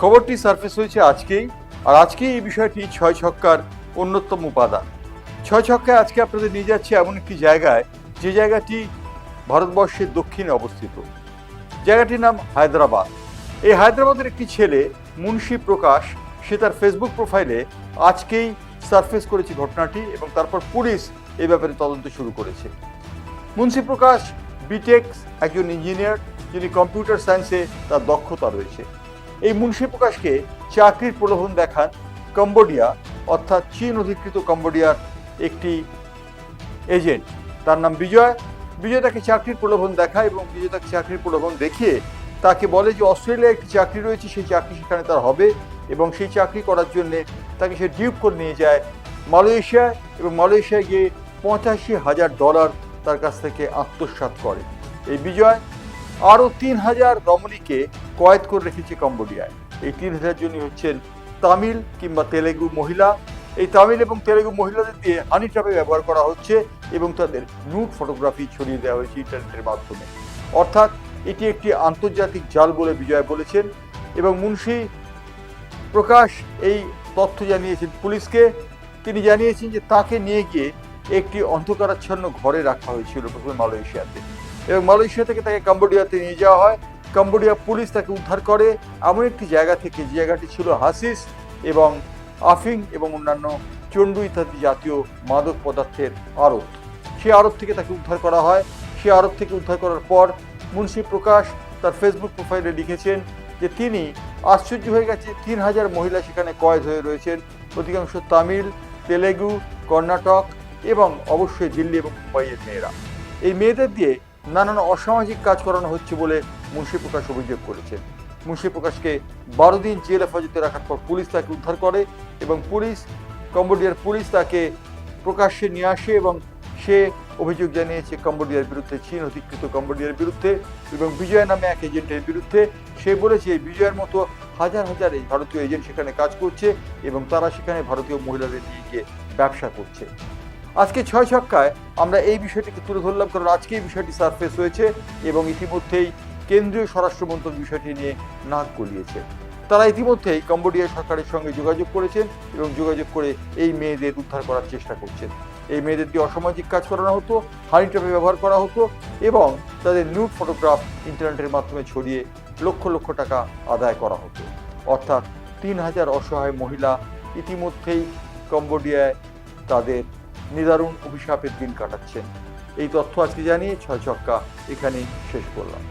খবরটি সার্ফেস হয়েছে আজকেই। আর আজকেই এই বিষয়টি ছয় ছক্কার অন্যতম উপাদান। ছয় ছক্কায় আজকে আপনাদের নিয়ে যাচ্ছে এমন একটি জায়গায়, যে জায়গাটি ভারতবর্ষের দক্ষিণে অবস্থিত। জায়গাটির নাম হায়দ্রাবাদ। এই হায়দ্রাবাদের একটি ছেলে, মুন্সি প্রকাশ, সে তার ফেসবুক প্রোফাইলে আজকেই সারফেস করেছে ঘটনাটি এবং তারপর পুলিশ এই ব্যাপারে তদন্ত শুরু করেছে। মুন্সি প্রকাশ বিটেক একজন ইঞ্জিনিয়ার, যিনি কম্পিউটার সায়েন্সে তার দক্ষতা রয়েছে। এই মুন্সি প্রকাশকে চাকরির প্রলোভন দেখান কম্বোডিয়া, অর্থাৎ চীন অধিকৃত কম্বোডিয়ার একটি এজেন্ট। তার নাম বিজয়। বিজয় তাকে চাকরির প্রলোভন দেখায় এবং বিজয় তাকে চাকরির প্রলোভন দেখিয়ে তাকে বলে যে অস্ট্রেলিয়ায় একটি চাকরি রয়েছে, সেই চাকরি সেখানে তার হবে এবং সেই চাকরি করার জন্যে তাকে সে ডিউপ করে নিয়ে যায় মালয়েশিয়ায় এবং মালয়েশিয়ায় গিয়ে পঁচাশি হাজার ডলার তার কাছ থেকে আত্মসাৎ করে। এই বিজয় আরও তিন হাজার রমণীকে কয়েদ করে রেখেছে কম্বোডিয়ায়। এই তিন হাজার জনই হচ্ছেন তামিল কিংবা তেলেগু মহিলা। এই তামিল এবং তেলেগু মহিলাদের দিয়ে হানি ট্র্যাপে ব্যবহার করা হচ্ছে এবং তাদের নুট ফটোগ্রাফি ছড়িয়ে দেওয়া হয়েছে ইন্টারনেটের মাধ্যমে। অর্থাৎ এটি একটি আন্তর্জাতিক জাল বলে বিজয় বলেছেন এবং মুন্সি প্রকাশ এই তথ্য জানিয়েছেন পুলিশকে। তিনি জানিয়েছেন যে তাকে নিয়ে গিয়ে একটি অন্ধকারাচ্ছন্ন ঘরে রাখা হয়েছিল প্রথমে মালয়েশিয়াতে। এবং মালয়েশিয়া থেকে তাকে কম্বোডিয়াতে নিয়ে যাওয়া হয়। কম্বোডিয়া পুলিশ তাকে উদ্ধার করে। এমন একটি জায়গা থেকে যে জায়গাটি ছিল হাসিস এবং আফিং এবং অন্যান্য চণ্ডু ইত্যাদি জাতীয় মাদক পদার্থের আড়ত। সেই আড়ত থেকে তাকে উদ্ধার করা হয়। সে আড়ত থেকে উদ্ধার করার পর মুন্সি প্রকাশ তার ফেসবুক প্রোফাইলে লিখেছেন যে তিনি আশ্চর্য হয়ে গেছে, তিন হাজার মহিলা সেখানে কয়েদ হয়ে রয়েছেন। অধিকাংশ তামিল, তেলেগু, কর্ণাটক এবং অবশ্যই দিল্লি এবং মুম্বাইয়ের মেয়েরা। এই মেয়েদের দিয়ে নানান অসামাজিক কাজ করানো হচ্ছে বলে মুন্সি প্রকাশ অভিযোগ করেছেন। মুন্সি প্রকাশকে বারো দিন জেল হেফাজতে রাখার পর পুলিশ তাকে উদ্ধার করে এবং পুলিশ, কম্বোডিয়ার পুলিশ তাকে প্রকাশ্যে নিয়ে আসে এবং সে অভিযোগ জানিয়েছে, কম্বোডিয়ার বিরুদ্ধে, চীন অধিকৃত কম্বোডিয়ার বিরুদ্ধে এবং বিজয় নামে এক এজেন্টের বিরুদ্ধে। সে বলেছে এই বিজয়ের মতো হাজার হাজার এই ভারতীয় এজেন্ট সেখানে কাজ করছে এবং তারা সেখানে ভারতীয় মহিলাদের নিয়ে গিয়ে ব্যবসা করছে। আজকে ছয় ছক্কায় আমরা এই বিষয়টিকে তুলে ধরলাম, কারণ আজকে এই বিষয়টি সারফেস হয়েছে এবং ইতিমধ্যেই কেন্দ্রীয় স্বরাষ্ট্র মন্ত্রক বিষয়টি নিয়ে নাক গলিয়েছে। তারা ইতিমধ্যেই কম্বোডিয়া সরকারের সঙ্গে যোগাযোগ করেছেন এবং যোগাযোগ করে এই মেয়েদের উদ্ধার করার চেষ্টা করছেন। এই মেয়েদের দিয়ে অসামাজিক কাজ করানো হতো হানি ট্র্যাপে ব্যবহার করা হতো এবং তাদের নিউড ফটোগ্রাফ ইন্টারনেটের মাধ্যমে ছড়িয়ে লক্ষ লক্ষ টাকা আদায় করা হতো। অর্থাৎ তিন হাজার অসহায় মহিলা ইতিমধ্যেই কম্বোডিয়ায় তাদের নিদারুণ অভিশাপের দিন কাটাচ্ছেন। এই তথ্য আজকে জানিয়ে ছয় ছক্কা এখানেই শেষ করলাম।